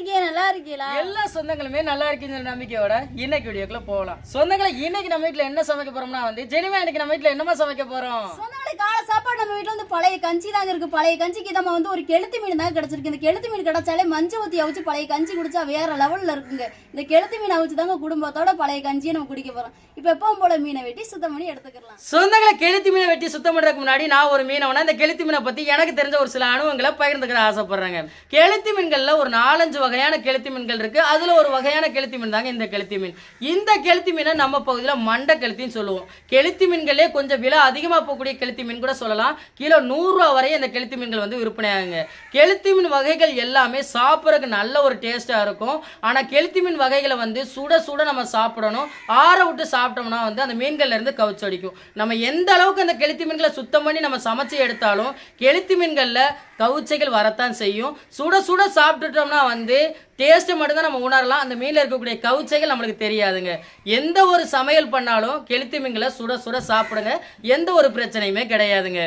இருக்கீங்க நல்லா இருக்கீங்களா? எல்லா சொந்தங்களுமே நல்லா இருக்குங்கிற நம்பிக்கையோட இன்னைக்கு வீடியோக்குள்ள போகலாம். சொந்தங்களை இன்னைக்கு நம்ம வீட்ல என்ன சமைக்க போறோம்னா வந்து ஜெனிமா இன்னைக்கு நம்ம வீட்ல என்னமா சமைக்க போறோம்? சொன்னாலே காலை சாப்பாடு நம்ம வீட்ல வந்து பழைய கஞ்சி தாங்க இருக்கு. பழைய கஞ்சிக்கு நம்ம வந்து ஒரு கெளுத்தி மீன் தான் கிடைச்சிருக்கு. இந்த கெளுத்தி மீன் கிடைச்சாலே மஞ்சள் ஊத்தி அவிச்சு பழைய கஞ்சி குடிச்சா வேற லெவல்ல இருக்குங்க. இந்த கெளுத்தி மீன் அவிச்சு தாங்க குடும்பத்தோட பழைய கஞ்சியை நம்ம குடிக்க போறோம். இப்ப எப்பவும் போல மீனை வெட்டி சுத்தம் பண்ணி எடுத்துக்கலாம். சொந்தங்களை கெளுத்தி மீனை வெட்டி சுத்தம் பண்றதுக்கு முன்னாடி நான் ஒரு மீனவனா இந்த கெளுத்தி மீனை பத்தி எனக்கு தெரிஞ்ச ஒரு சில அனுபவங்களை பகிர்ந்துக்கிற ஆசைப்படுறேங்க. கெளுத்தி மீன்கள்ல ஒரு நாலஞ்சு வகையான கெளுத்தி மீன்கள் இருக்குது அதில் ஒரு வகையான கெளுத்தி மீன் தாங்க இந்த கெளுத்தி மீன் இந்த கெளுத்தி மீனை நம்ம பகுதியில் மண்டை கெளுத்தின்னு சொல்லுவோம். கெளுத்தி மீன்களே கொஞ்சம் விலை அதிகமாக போகக்கூடிய கெளுத்தி மீன் கூட சொல்லலாம். கிலோ நூறுரூவா வரையும் இந்த கெளுத்தி மீன்கள் வந்து விற்பனையாகுங்க. கெளுத்தி மீன் வகைகள் எல்லாமே சாப்பிட்றதுக்கு நல்ல ஒரு டேஸ்ட்டாக இருக்கும். ஆனால் கெளுத்தி மீன் வகைகளை வந்து சுட சுட நம்ம சாப்பிடணும். ஆற விட்டு சாப்பிட்டோம்னா வந்து அந்த மீன்கள்லேருந்து கவுச்சு அடிக்கும் நம்ம எந்த அளவுக்கு அந்த கெளுத்தி மீன்களை சுத்தம் பண்ணி நம்ம சமைச்சு எடுத்தாலும் கெளுத்தி மீன்களில் கவுச்சைகள் வரத்தான் செய்யும். சுட சுட சாப்பிட்டுட்டோம்னா வந்து டேஸ்ட்டு மட்டும்தான் நம்ம உணரலாம். அந்த மீனில் இருக்கக்கூடிய கவுச்சைகள் நம்மளுக்கு தெரியாதுங்க. எந்த ஒரு சமையல் பண்ணாலும் கெளுத்தி மீன்களை சுட சுட சாப்பிடுங்க. எந்த ஒரு பிரச்சனையுமே கிடையாதுங்க.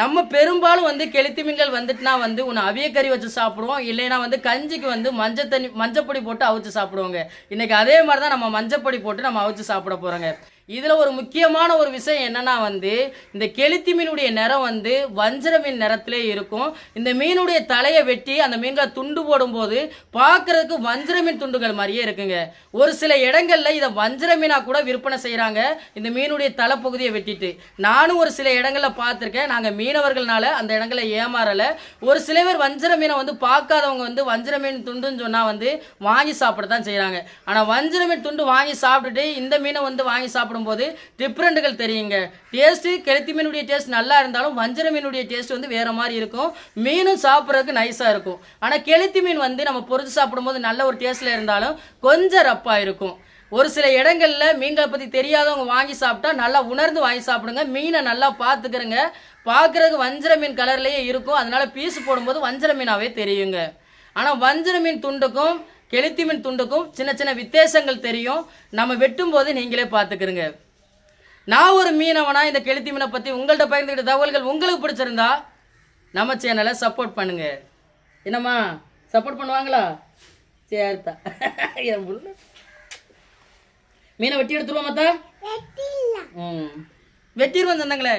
நம்ம பெரும்பாலும் வந்து கெளுத்தி மீன்கள் வந்துட்டுனா வந்து ஒன்று அவியக்கறி வச்சு சாப்பிடுவோம். இல்லைன்னா வந்து கஞ்சிக்கு வந்து மஞ்சள் தண்ணி மஞ்சப்பொடி போட்டு அவிச்சு சாப்பிடுவோங்க. இன்னைக்கு அதே மாதிரி தான் நம்ம மஞ்சப்பொடி போட்டு நம்ம அவிச்சு சாப்பிட போகிறோங்க இதில் ஒரு முக்கியமான ஒரு விஷயம் என்னென்னா வந்து இந்த கெளுத்தி மீனுடைய நிறம் வந்து வஞ்சர மீன் நிறத்திலே இருக்கும். இந்த மீனுடைய தலையை வெட்டி அந்த மீன்களை துண்டு போடும்போது பார்க்குறதுக்கு வஞ்சர மீன் துண்டுகள் மாதிரியே இருக்குங்க. ஒரு சில இடங்களில் இதை வஞ்சர மீனாக கூட விற்பனை செய்கிறாங்க இந்த மீனுடைய தலைப்பகுதியை வெட்டிட்டு. நானும் ஒரு சில இடங்களில் பார்த்துருக்கேன். நாங்கள் மீனவர்கள்னால அந்த இடங்களை ஏமாறலை. ஒரு சில பேர் வஞ்சர மீனை வந்து பார்க்காதவங்க வந்து வஞ்சர மீன் துண்டுன்னு சொன்னால் வந்து வாங்கி சாப்பிட தான் செய்கிறாங்க ஆனால் வஞ்சர மீன் துண்டு வாங்கி சாப்பிட்டுட்டு இந்த மீனை வந்து வாங்கி சாப்பிடும்போது டிஃப்ரெண்ட்டுகள் தெரியுங்க. டேஸ்ட்டு கெளுத்தி மீனுடைய டேஸ்ட் நல்லா இருந்தாலும் வஞ்சர மீனுடைய டேஸ்ட் வந்து வேறு மாதிரி இருக்கும். மீனும் சாப்பிட்றதுக்கு நைஸாக இருக்கும். ஆனால் கெளுத்தி மீன் வந்து நம்ம பொறிச்சு சாப்பிடும்போது நல்ல ஒரு டேஸ்ட்டில் இருந்தாலும் கொஞ்சம் ரப்பாக இருக்கும். ஒரு சில இடங்களில் மீன்களை பற்றி தெரியாதவங்க வாங்கி சாப்பிட்டா நல்லா உணர்ந்து வாங்கி சாப்பிடுங்க. மீனை நல்லா பார்த்துக்கிறங்க. பார்க்குறதுக்கு வஞ்சர மீன் கலர்லேயே இருக்கும். அதனால் பீஸ் போடும்போது வஞ்சர மீனாகவே தெரியுங்க. ஆனால் வஞ்சர மீன் துண்டுக்கும் கெளுத்தி மீன் துண்டுக்கும் சின்ன சின்ன வித்தியாசங்கள் தெரியும். நம்ம வெட்டும்போது நீங்களே பார்த்துக்கிறங்க நான் ஒரு மீனவனா இந்த கெளுத்தி மீனை பற்றி உங்கள்கிட்ட பகிர்ந்துக்கிட்ட தகவல்கள் உங்களுக்கு பிடிச்சிருந்தா நம்ம சேனலை சப்போர்ட் பண்ணுங்க. என்னம்மா சப்போர்ட் பண்ணுவாங்களா? சரித்தா. என் புள்ள. மீனை வெட்டி எடுத்துருவோம் மத்தா ம். வெட்டிடுவோம் சொந்தங்களே.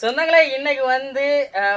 சொந்தங்களே இன்னைக்கு வந்து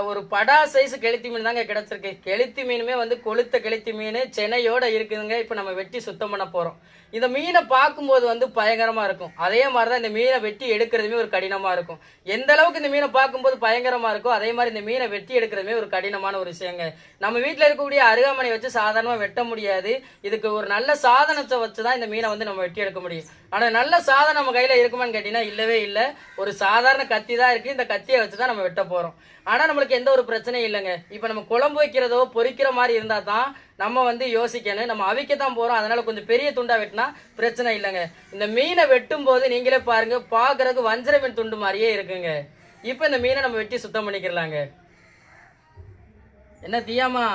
ஒரு படா சைஸ் கெளுத்தி மீன் தாங்க கிடைச்சிருக்கு. கெளுத்தி மீனுமே வந்து கொளுத்த கெளுத்தி மீன் சென்னையோட இருக்குதுங்க. இப்போ நம்ம வெட்டி சுத்தம் பண்ண போகிறோம் இந்த மீனை பார்க்கும்போது வந்து பயங்கரமாக இருக்கும். அதே மாதிரி தான் இந்த மீனை வெட்டி எடுக்கிறதுமே ஒரு கடினமாக இருக்கும். எந்த அளவுக்கு இந்த மீனை பார்க்கும்போது பயங்கரமாக இருக்கோ அதே மாதிரி இந்த மீனை வெட்டி எடுக்கிறதுமே ஒரு கடினமான ஒரு விஷயங்க. நம்ம வீட்டில் இருக்கக்கூடிய அருகாமனை வச்சு சாதாரணமாக வெட்ட முடியாது. இதுக்கு ஒரு நல்ல சாதனத்தை வச்சு தான் இந்த மீனை வந்து நம்ம வெட்டி எடுக்க முடியும். ஆனால் நல்ல சாதனம் நம்ம கையில் இருக்குமான்னு கேட்டிங்கன்னா இல்லவே இல்லை. ஒரு சாதாரண கத்தி தான் இருக்குது இந்த கத்தி கத்தியை வச்சு தான் நம்ம வெட்ட போகிறோம் ஆனால் நம்மளுக்கு எந்த ஒரு பிரச்சனையும் இல்லைங்க. இப்போ நம்ம குழம்பு வைக்கிறதோ பொரிக்கிற மாதிரி இருந்தால் தான் நம்ம வந்து யோசிக்கணும். நம்ம அவிக்க தான் போகிறோம் அதனால கொஞ்சம் பெரிய துண்டா வெட்டினா பிரச்சனை இல்லைங்க. இந்த மீனை வெட்டும் போது நீங்களே பாருங்க பார்க்கறதுக்கு வஞ்சர மீன் துண்டு மாதிரியே இருக்குங்க. இப்போ இந்த மீனை நம்ம வெட்டி சுத்தம் பண்ணிக்கிறலாங்க என்ன தீயாமா?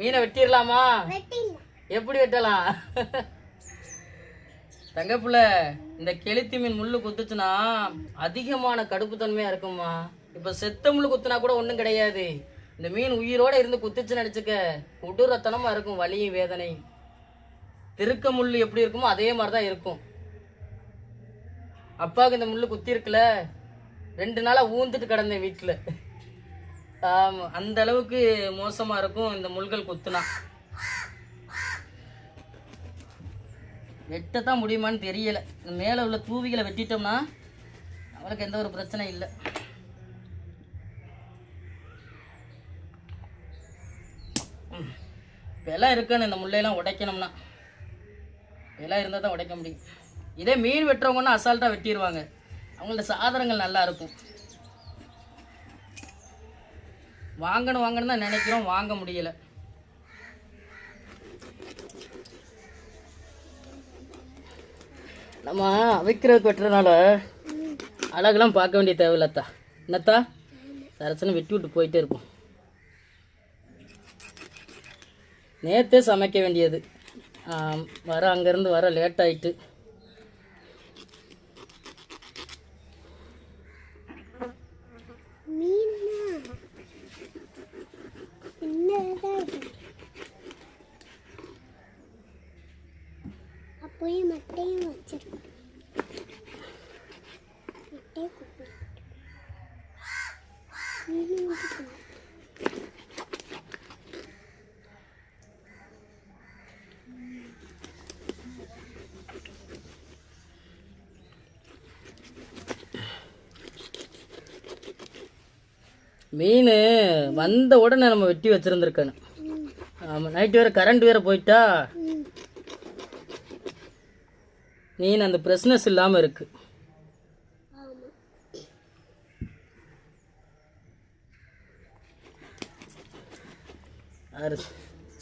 மீனை வெட்டிடலாமா. எப்படி வெட்டலாம்? தங்கப்புல இந்த கெளுத்தி மீன் முள்ளு குத்துச்சுன்னா அதிகமான கடுப்பு தன்மையா இருக்குமா இப்ப செத்த முள்ளு குத்துனா கூட ஒண்ணும் கிடையாது. இந்த மீன் உயிரோட இருந்து குத்துச்சுன்னு நினைச்சுக்க கொடூரத்தனமா இருக்கும் வலியும் வேதனை திருக்க முள்ளு எப்படி இருக்குமோ அதே மாதிரி தான் இருக்கும். அப்பாவுக்கு இந்த முள்ளு குத்தி இருக்குல்ல ரெண்டு நாளா ஊந்துட்டு கிடந்தேன் வீட்டுல. ஆமா அந்த அளவுக்கு மோசமா இருக்கும் இந்த முள்கள் குத்துனா. வெட்டத்தான் முடியுமான்னு தெரியலை. மேலே உள்ள தூவிகளை வெட்டிட்டோம்னா அவளுக்கு எந்த ஒரு பிரச்சனை இல்லை. விலை இருக்குன்னு இந்த முள்ளையெல்லாம் உடைக்கணும்னா. விலை இருந்தால் தான் உடைக்க முடியும். இதே மீன் வெட்டுறவங்கன்னா அசால்ட்டாக வெட்டிடுவாங்க அவங்கள்ட்ட சாதனங்கள் நல்லா இருக்கும். வாங்கணும் வாங்கணும் தான் நினைக்கிறோம். வாங்க முடியலை. நம்ம அவிக்கிறது வெட்டுறதுனால அழகெல்லாம் பார்க்க வேண்டிய தேவையில்லத்தா என்னத்தா? சரசனை விட்டு விட்டு போயிட்டே இருப்போம். நேற்றே சமைக்க வேண்டியது. வர அங்கேருந்து வர லேட் ஆகிட்டு மீன். அப்போயும் மட்டையும் மீன் வந்த உடனே நம்ம வெட்டி வச்சுருந்துருக்கணும். நைட்டு வேறு கரண்ட் வேறு போயிட்டா. மீன் அந்த ஃப்ரெஷ்னஸ் இல்லாமல் இருக்கு.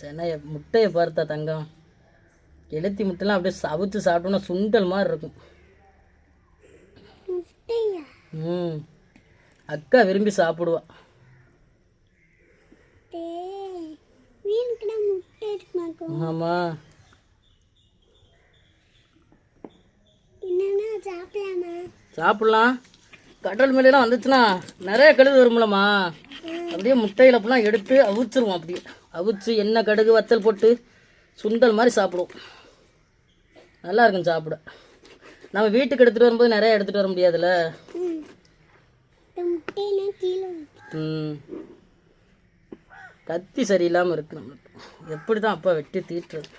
சென்னைய முட்டையை பார்த்தா தங்கம். எழுத்தி முட்டைலாம் அப்படியே சவுத்து சாப்பிட்டோம்னா சுண்டல் மாதிரி இருக்கும். ம். அக்கா விரும்பி சாப்பிடுவா. ஆமாம் என்னன்னா சாப்பிடலாமா? கடல் மேலாம் வந்துச்சுன்னா நிறைய கழுகு வரும்லம்மா. அப்படியே முட்டையில் அப்பெல்லாம் எடுத்து அவிச்சிருவோம் அப்படியே. அவிச்சு எண்ணெய் கடுகு வத்தல் போட்டு சுண்டல் மாதிரி சாப்பிடுவோம். நல்லா இருக்கும் சாப்பிட. நம்ம வீட்டுக்கு எடுத்துகிட்டு வரும்போது நிறைய எடுத்துகிட்டு வர முடியாதுல்ல? கத்தி சரியில்லாமல் இருக்கு நம்மளுக்கு. எப்படி தான் அப்பா வெட்டி தீட்டுறது?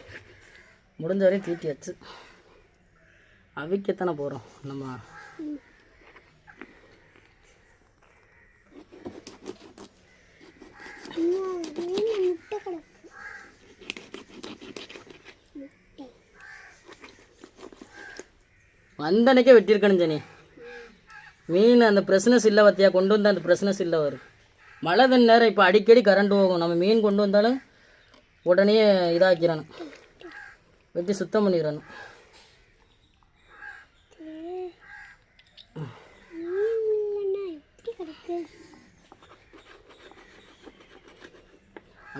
முடிஞ்ச வரையும் தீட்டியாச்சு. அவிக்கத்தானே போகிறோம் நம்ம வந்தனைக்கே வெட்டியிருக்கணும் ஜனி. மீன் அந்த பிரஸ்னஸ் இல்லை பார்த்தியா கொண்டு வந்தால் அந்த பிரஸ்னஸ் இல்லை வரும் மழை தண்ணி நேரம் இப்போ அடிக்கடி கரண்ட் போகும். நம்ம மீன் கொண்டு வந்தாலும் உடனே இதாக்கிறானு. வெட்டி சுத்தம் பண்ணிடுறானு மீன் இல்லைன்னா எப்படி கிடக்கு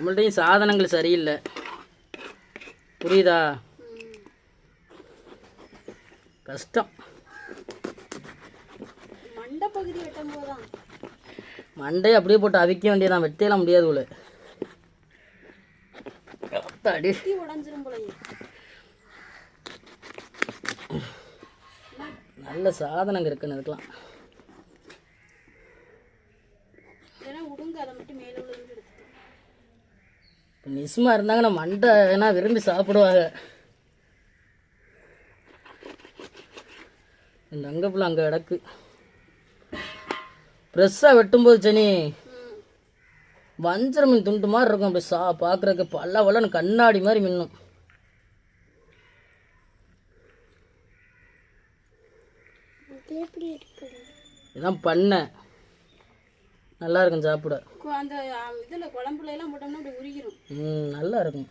நம்மள்ட்டையும் சாதனங்கள் சரியில்லை. புரியுதா? கஷ்டம். மண்டை அப்படியே போட்டு அவிக்க வேண்டியதான் வெட்டையெல்லாம் முடியாது உள்ள அடி நல்ல சாதனங்க இருக்குன்னு அதுக்கெலாம் ஏன்னா உடுங்க அதை மட்டும் மேலே உள்ளது எடுத்துட்டு நிஸ்மா இருந்தாங்கன்னா மண்டை ஏன்னா விரும்பி சாப்பிடுவாங்க. இந்த அங்கே பிள்ளை அங்கே கிடக்கு. ஃப்ரெஷ்ஷாக வெட்டும்போது சனி வஞ்சர மீன் துண்டு மாதிரி இருக்கும் அப்படி சா பார்க்குறதுக்கு பல்ல வல்லன்னு கண்ணாடி மாதிரி மின்னும். இதான் பண்ணை. நல்லா இருக்கும் சாப்பிட அந்த இதுல குழம்புல எல்லாம் போட்டோம்னா அப்படி உருகிரும். ம் நல்லா இருக்கும்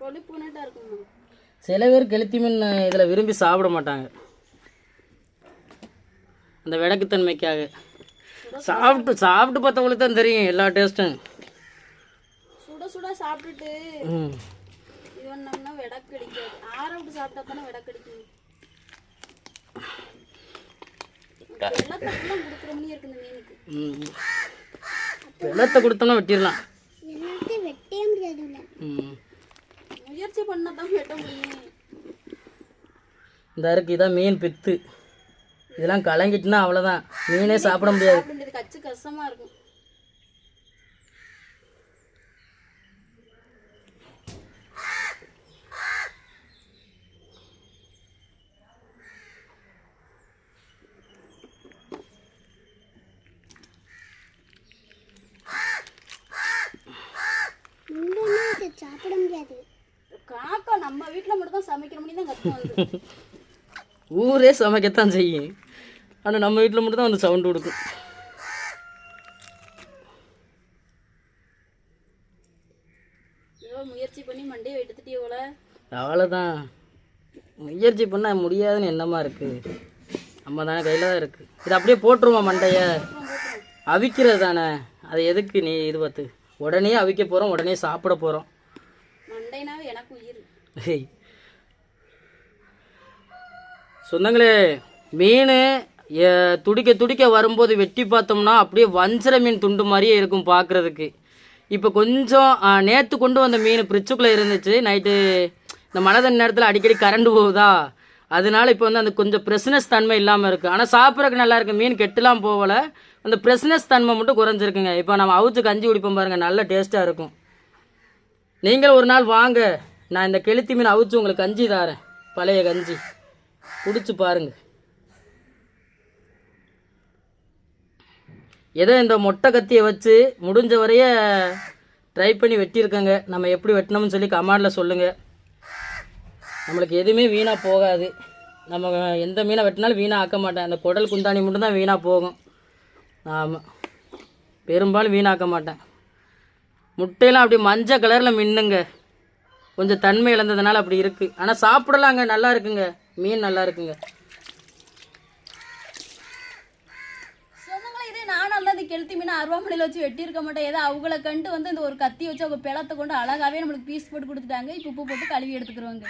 கொழுப்பு நட்டா இருக்குமா சில பேர் கெளுத்தி மீன் இதில் விரும்பி சாப்பிட மாட்டாங்க. அந்த விளக்குத்தன்மைக்காக சாப்பிட்டு சாப்பிட்டு பார்த்தவங்களுக்கு தான் தெரியும் எல்லா டேஸ்ட்டும். சுட சுட சாப்பிட்டுட்டு ம். இது பண்ணோம்னா விடக்கு அடிக்காது. ஆற விட்டு சாப்பிட்டா தானே விடக்கு ம். வெள்ளத்தை கொடுத்தோம்னா வெட்டிடலாம். முயற்சி பண்ணா தான் வெட்ட முடியும். இந்த இருக்கு இதான் மீன் பித்து. இதெல்லாம் கலங்கிட்டுனா அவ்வளோதான் மீனே சாப்பிட முடியாது. சாப்பிட முடியாது. கச்சு கஷ்டமா இருக்கும் முள்ளன்னா அதை சாப்பிட முடியாது காக்கா நம்ம வீட்டுல மட்டும் தான் சமைக்கிற மணி தான் கத்து வந்து ஊரே சமைக்கத்தான் செய்யும் ஆனால் நம்ம வீட்டில் மட்டும் தான் வந்து சவுண்டு கொடுக்கும். முயற்சி பண்ணி மண்டையை எடுத்துட்டே போல. அவ்வளோதான் முயற்சி பண்ணால் முடியாதுன்னு என்னமா இருக்குது நம்ம தானே கையில் தான் இருக்குது இது அப்படியே போட்டுருவோம் மண்டையை. அவிக்கிறது தானே. அது எதுக்கு நீ இது பார்த்து? உடனே அவிக்க போகிறோம் உடனே சாப்பிட போகிறோம் மண்டைனாவே எனக்கு உயிர். சொந்தங்களே மீன் துடிக்க துடிக்க வரும்போது வெட்டி பார்த்தோம்னா அப்படியே வஞ்சர மீன் துண்டு மாதிரியே இருக்கும் பார்க்குறதுக்கு. இப்போ கொஞ்சம் நேற்று கொண்டு வந்த மீன் பிரிச்சுக்குள்ளே இருந்துச்சு. நைட்டு இந்த மழை தண்ணி நேரத்தில் அடிக்கடி கரண்ட் போகுதா? அதனால இப்போ வந்து அந்த கொஞ்சம் ஃப்ரெஷ்னஸ் தன்மை இல்லாமல் இருக்குது ஆனால் சாப்பிட்றதுக்கு நல்லா இருக்குது மீன் கெட்டுலாம் போகலை. அந்த ஃப்ரெஷ்னஸ் தன்மை மட்டும் குறைஞ்சிருக்குங்க. இப்போ நம்ம அவிச்சு கஞ்சி குடிப்போம் பாருங்கள் நல்ல டேஸ்ட்டாக இருக்கும். நீங்கள் ஒரு நாள் வாங்க. நான் இந்த கெளுத்தி மீன் அவிச்சு உங்களுக்கு கஞ்சி தாரேன். பழைய கஞ்சி. குடிச்சு பாருங்க. ஏதோ இந்த மொட்டை கத்தியை வச்சு முடிஞ்ச வரைய ட்ரை பண்ணி வெட்டியிருக்கோங்க. நம்ம எப்படி வெட்டினோம்னு சொல்லி கமாண்டில் சொல்லுங்கள் நம்மளுக்கு எதுவுமே வீணாக போகாது. நம்ம எந்த மீனை வெட்டினாலும் வீணாக ஆக்க மாட்டேன். அந்த குடல் குந்தாணி மட்டும்தான் வீணாக போகும். ஆமாம் பெரும்பாலும் வீணாக்க மாட்டேன். முட்டையெல்லாம் அப்படி மஞ்சள் கலரில் மின்னுங்க. கொஞ்சம் தன்மை இழந்ததுனால அப்படி இருக்குது ஆனால் சாப்பிடலாங்க. நல்லா இருக்குங்க. மீன் நல்லா இருக்குங்க. இதே அந்த இந்த கெளுத்தி மீனை அருவாமனையில் வச்சு வெட்டியிருக்க மாட்டேன். ஏதோ அவங்கள கண்டு வந்து இந்த ஒரு கத்தி வச்சு அவங்க பிளத்தை கொண்டு அழகாவே நம்மளுக்கு பீஸ் போட்டு கொடுத்துட்டாங்க. இப்போ உப்பு போட்டு கழுவி எடுத்துக்கிறோங்க.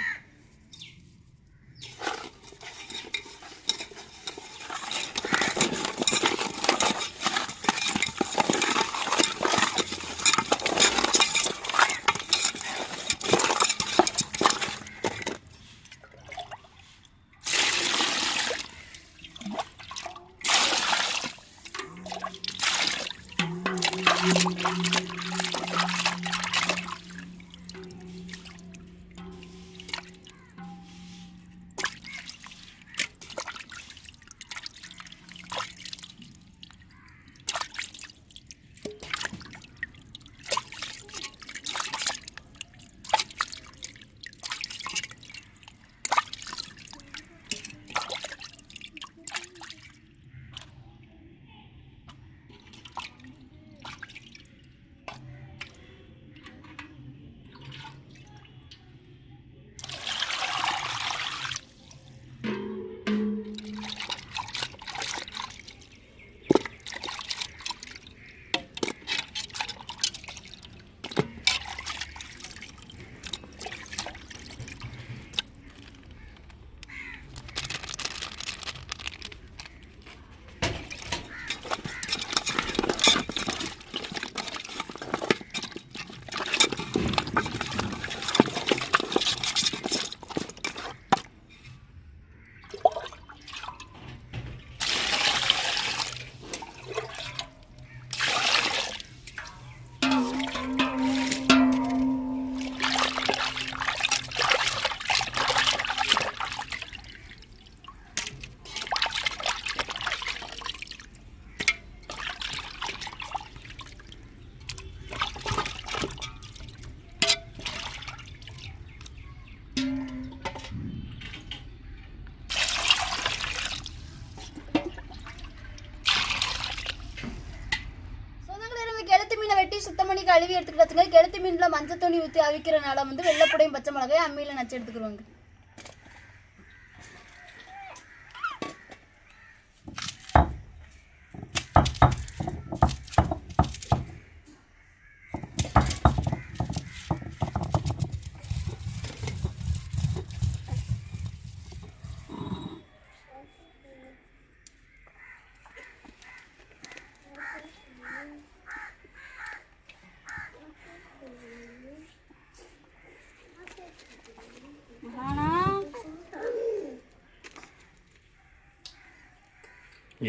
கழுவி எடுத்துக்கிட்டாச்சுங்க கெளுத்தி மீனில் மஞ்சள் தண்ணி ஊற்றி அவிக்கிறனால வந்து வெள்ளைப்புடையும் பச்சை மிளகாய் அம்மியில் நச்சு எடுத்துக்கிறோங்க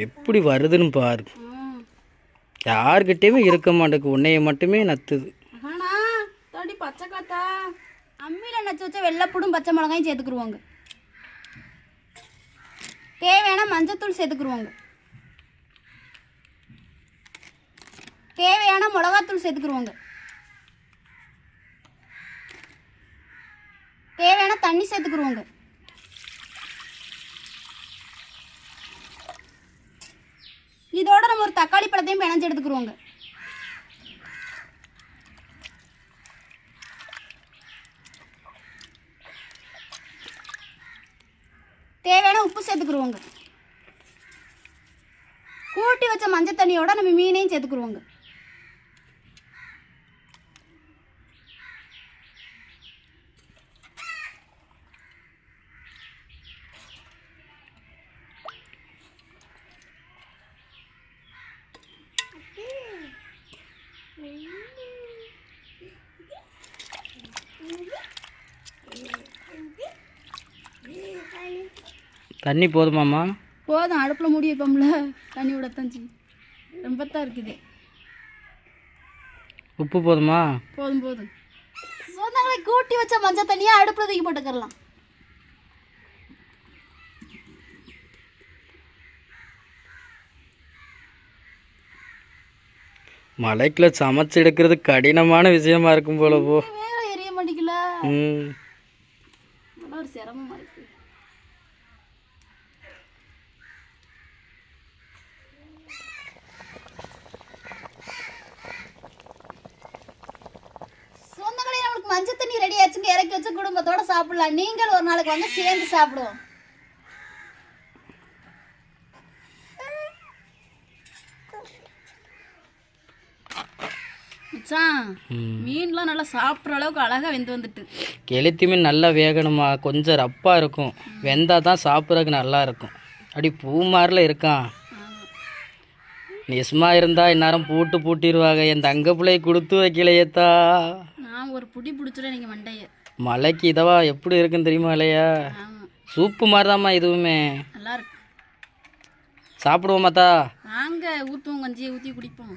எப்படி வருதுன்னு பாரு. யார்கிட்டயுமே இருக்க மாட்டேங்குது உன்னைய மட்டுமே நத்துது. ஆனா பச்சை காத்தா. அம்மியில் நச்சு வச்சா வெள்ளைப்புடும் பச்சை மிளகாயும் சேர்த்துக்குருவாங்க. தேவையான மஞ்சத்தூள் சேர்த்துக்குருவாங்க. தேவையான மிளகாத்தூள் சேர்த்துக்குருவாங்க. தேவையான தண்ணி சேர்த்துக்குருவாங்க. இதோட நம்ம ஒரு தக்காளி பழத்தையும் பிணைஞ்சு எடுத்துக்கிறோங்க தேவையான உப்பு சேர்த்துக்குருவோங்க. கூட்டி வச்ச மஞ்சள் தண்ணியோட நம்ம மீனையும் சேர்த்துக்குருவோங்க. தண்ணி போதுமாம்மா. போதும் அடுப்பில் மூடி வைப்போம்ல. தண்ணி விடத்தான் செய்யும் ரொம்ப தான் இருக்குது. உப்பு போதுமா? போதும் போதும். சொந்தங்களை கூட்டி வச்ச மஞ்சள் தண்ணியை அடுப்பில் தூக்கி போட்டுக்கலாம் மலைக்குள்ள சமைச்சு எடுக்கிறது கடினமான விஷயமா இருக்கும் போல போ. எரிய மாட்டேங்கல ம். ஒரு சிரமமா இருக்கு சொந்தங்களே நம்மளுக்கு மஞ்சள் தண்ணி ரெடி ஆச்சுங்க இறக்கி வச்சு குடும்பத்தோட சாப்பிடலாம். நீங்கள் ஒரு நாளைக்கு வந்து சேர்ந்து சாப்பிடுவோம். மீன்லாம் நல்லா சாப்பிட்ற அளவுக்கு அழகா வெந்து வந்துட்டு. கெளுத்தி மீன் நல்லா வேகணுமா? கொஞ்சம் ரப்பாக இருக்கும். வெந்தா தான் சாப்பிட்றதுக்கு நல்லா இருக்கும். அப்படி பூ மாதிரில இருக்கான். நெசமா இருந்தா இந்நேரம் பூட்டு பூட்டிடுவாங்க என் தங்க பிள்ளையை கொடுத்து வைக்கலையேத்தா. நான் ஒரு புடி பிடிச்சிடும் நீங்கள் மண்டைய. மலைக்கு இதவா எப்படி இருக்குன்னு தெரியுமா இல்லையா சூப்பு மாதிரிதாம்மா இதுவுமே நல்லா இருக்கு சாப்பிடுவோமாத்தா வாங்க ஊற்றுவோம் கஞ்சியை ஊற்றி குடிப்போம்.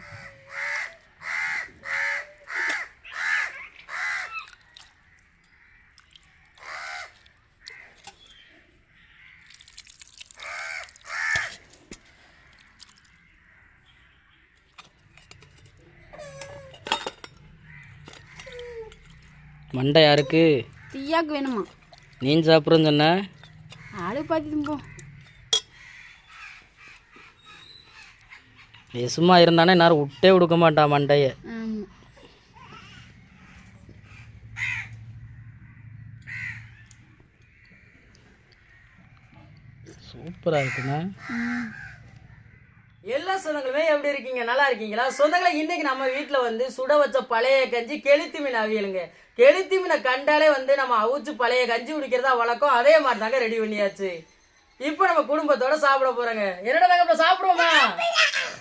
மண்டை யாருக்கு? தீயாக்கு வேணுமா? நீ சாப்பிட்றேன்னு சொன்ன? ஆளு பார்த்து தும்போம் நெசுமா இருந்தானே நேரம் விட்டே கொடுக்க மாட்டான் மண்டையை. ஆமாம் சூப்பராக இருக்குண்ணா. எல்லா சொந்தங்களுமே எப்படி இருக்கீங்க? நல்லா இருக்கீங்களா? சொந்தங்களை இன்னைக்கு நம்ம வீட்டில் வந்து சுட வச்ச பழைய கஞ்சி கெளுத்தி மீன் அவியலுங்க. கெளுத்தி மீனை கண்டாலே வந்து நம்ம அவிச்சு பழைய கஞ்சி குடிக்கிறதா வழக்கம் அதே மாதிரி தாங்க ரெடி பண்ணியாச்சு. இப்போ நம்ம குடும்பத்தோட சாப்பிட போறோங்க. என்னடா நாங்க இப்போ சாப்பிடுவோமா?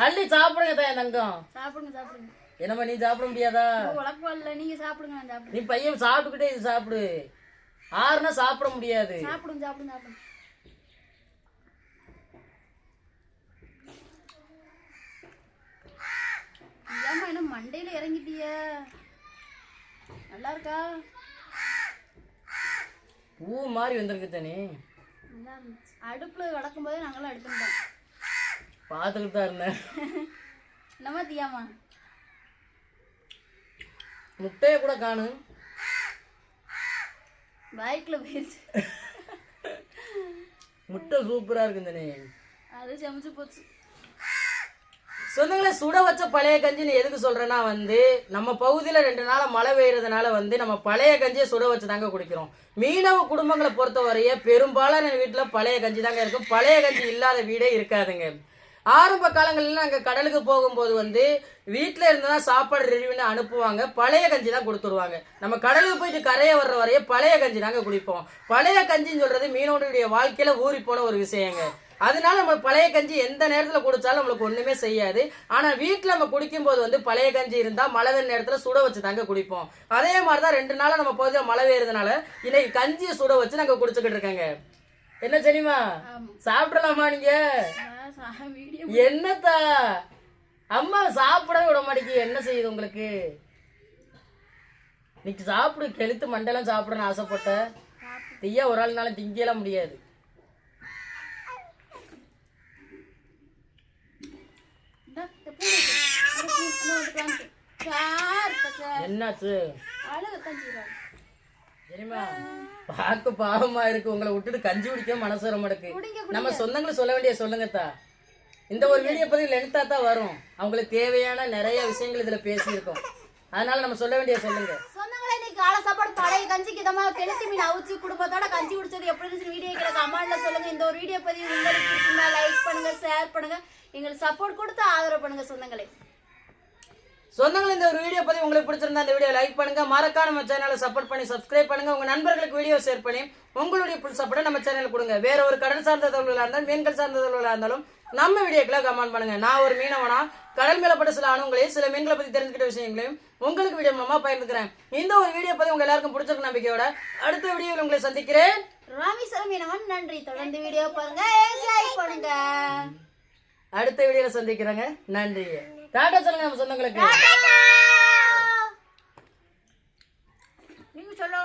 அள்ளி சாப்பிடுங்க தான் தங்கம். சாப்பிடுங்க சாப்பிடுங்க. என்னம்மா நீ சாப்பிட முடியாதா? நீங்கள் சாப்பிடுங்க நான் சாப்பிடுங்க நீ பையன் சாப்பிட்டுக்கிட்டே இது சாப்பிடு. ஆறுனா சாப்பிட முடியாது. சாப்பிடுங்க சாப்பிடுங்க சாப்பிடுங்க. என்ன மண்டையில இறங்கிட்டிய? நல்லா இருக்கா பூ மாதிரி வந்திருக்கு தானே. அடுப்புல வளர்க்கும் போதே நாங்களாம் எடுத்துட்டோம் பார்த்துக்கிட்டு தான் இருந்தேன். என்னம்மா தியாமா முட்டையை கூட காணும். பைக்ல போயிடுச்சு முட்டை சூப்பரா இருக்கு தானே. அது செமிச்சு போச்சு. சொந்தங்களை சுட வச்ச பழைய கஞ்சின்னு எதுக்கு சொல்றேன்னா வந்து நம்ம பகுதியில ரெண்டு நாளாக மழை பெய்யறதுனால வந்து நம்ம பழைய கஞ்சியை சுட வச்சு தாங்க குடிக்கிறோம். மீனவ குடும்பங்களை பொறுத்தவரைய பெரும்பாலான வீட்டுல பழைய கஞ்சி தாங்க இருக்கும் பழைய கஞ்சி இல்லாத வீடே இருக்காதுங்க. ஆரம்ப காலங்களில் நாங்கள் கடலுக்கு போகும்போது வந்து வீட்டில் இருந்தால் சாப்பாடு ரெடி அனுப்புவாங்க. பழைய கஞ்சி தான் கொடுத்துருவாங்க. நம்ம கடலுக்கு போயிட்டு கரையை வர்ற வரைய பழைய கஞ்சி தாங்க குடிப்போம். பழைய கஞ்சின்னு சொல்கிறது மீனோடைய வாழ்க்கையில் ஊறி போன ஒரு விஷயங்க. அதனால நம்ம பழைய கஞ்சி எந்த நேரத்துல குடிச்சாலும் நம்மளுக்கு ஒண்ணுமே செய்யாது. ஆனா வீட்டுல நம்ம குடிக்கும்போது வந்து பழைய கஞ்சி இருந்தா மழை நேரத்துல சுட வச்சு தாங்க குடிப்போம். அதே மாதிரிதான் ரெண்டு நாளா நம்ம பகுதியில் மழை பெய்யறதுனால இன்னைக்கு கஞ்சியை சுட வச்சு நாங்க குடிச்சுக்கிட்டு இருக்கோங்க. என்ன தெரியுமா சாப்பிடலாமா நீங்க? என்னத்தா? அம்மா சாப்பிடவே விட மாட்டேங்குது. என்ன செய்யுது உங்களுக்கு? இன்னைக்கு சாப்பிடு கெளுத்து மண்டலம் சாப்பிடணும்னு ஆசைப்பட்ட. தீயா ஒரு ஆள்னால திங்கலாம் முடியாது. என்னாச்சு. தெரியுமா? பார்க்க பாவமா இருக்கு. உங்களை விட்டுட்டு கஞ்சி குடிக்க மனசு வர மாட்டேங்குது நம்ம சொந்தங்களை சொல்ல வேண்டிய சொல்லுங்கத்தா இந்த ஒரு வீடியோ பதிவு லென்த்தா தான் வரும். அவங்களுக்கு தேவையான நிறைய விஷயங்கள் இதுல பேசியிருக்கோம். அதனால நம்ம சொல்ல வேண்டிய சொல்லுங்க. காலை சாப்பாடு பழைய கஞ்சிக்கு இதமா கெளுத்தி மீன் அவிச்சு குடும்பத்தோட கஞ்சி குடிச்சது எப்படி இருந்துச்சு வீடியோ கீழே கமெண்ட்ல சொல்லுங்க. இந்த ஒரு வீடியோ பதிவு உங்களுக்கு லைக் பண்ணுங்க ஷேர் பண்ணுங்க. எங்களுக்கு சப்போர்ட் கொடுத்து ஆதரவு பண்ணுங்க சொந்தங்களே. சொந்தங்கள் இந்த ஒரு வீடியோ பதிவு உங்களுக்கு பிடிச்சிருந்தா இந்த வீடியோ லைக் பண்ணுங்க. மறக்காம நம்ம சேனலை சப்போர்ட் பண்ணி சப்ஸ்கிரைப் பண்ணுங்க. உங்க நண்பர்களுக்கு வீடியோ ஷேர் பண்ணி உங்களுடைய புல் சப்போர்ட்டை நம்ம சேனலுக்கு கொடுங்க. வேற ஒரு கடல் சார்ந்த தொழிலாக இருந்தாலும் மீன்கள் சார்ந்த தொழிலாக இருந்தாலும் நம்ம வீடியோக்களை கமெண்ட் பண்ணுங்க. நான் ஒரு மீனவனா கடல் மேலப்பட்ட சில அணுங்களையும் சில மீன்களை பத்தி தெரிஞ்சுக்கிட்ட விஷயங்களையும் உங்களுக்கு வீடியோ மூலமா பகிர்ந்துக்கிறேன். இந்த ஒரு வீடியோ பதிவு உங்க எல்லாருக்கும் பிடிச்சிருக்க நம்பிக்கையோட அடுத்த வீடியோவில் உங்களை சந்திக்கிறேன். ராமேஸ்வரம் மீனவன் நன்றி. தொடர்ந்து வீடியோ பாருங்க. என்ஜாய் பண்ணுங்க. அடுத்த வீடியோல சந்திக்கிறேங்க. நன்றி டாடா சொல்லுங்க நம்ம சொந்தங்களுக்கு. நீங்க சொல்ல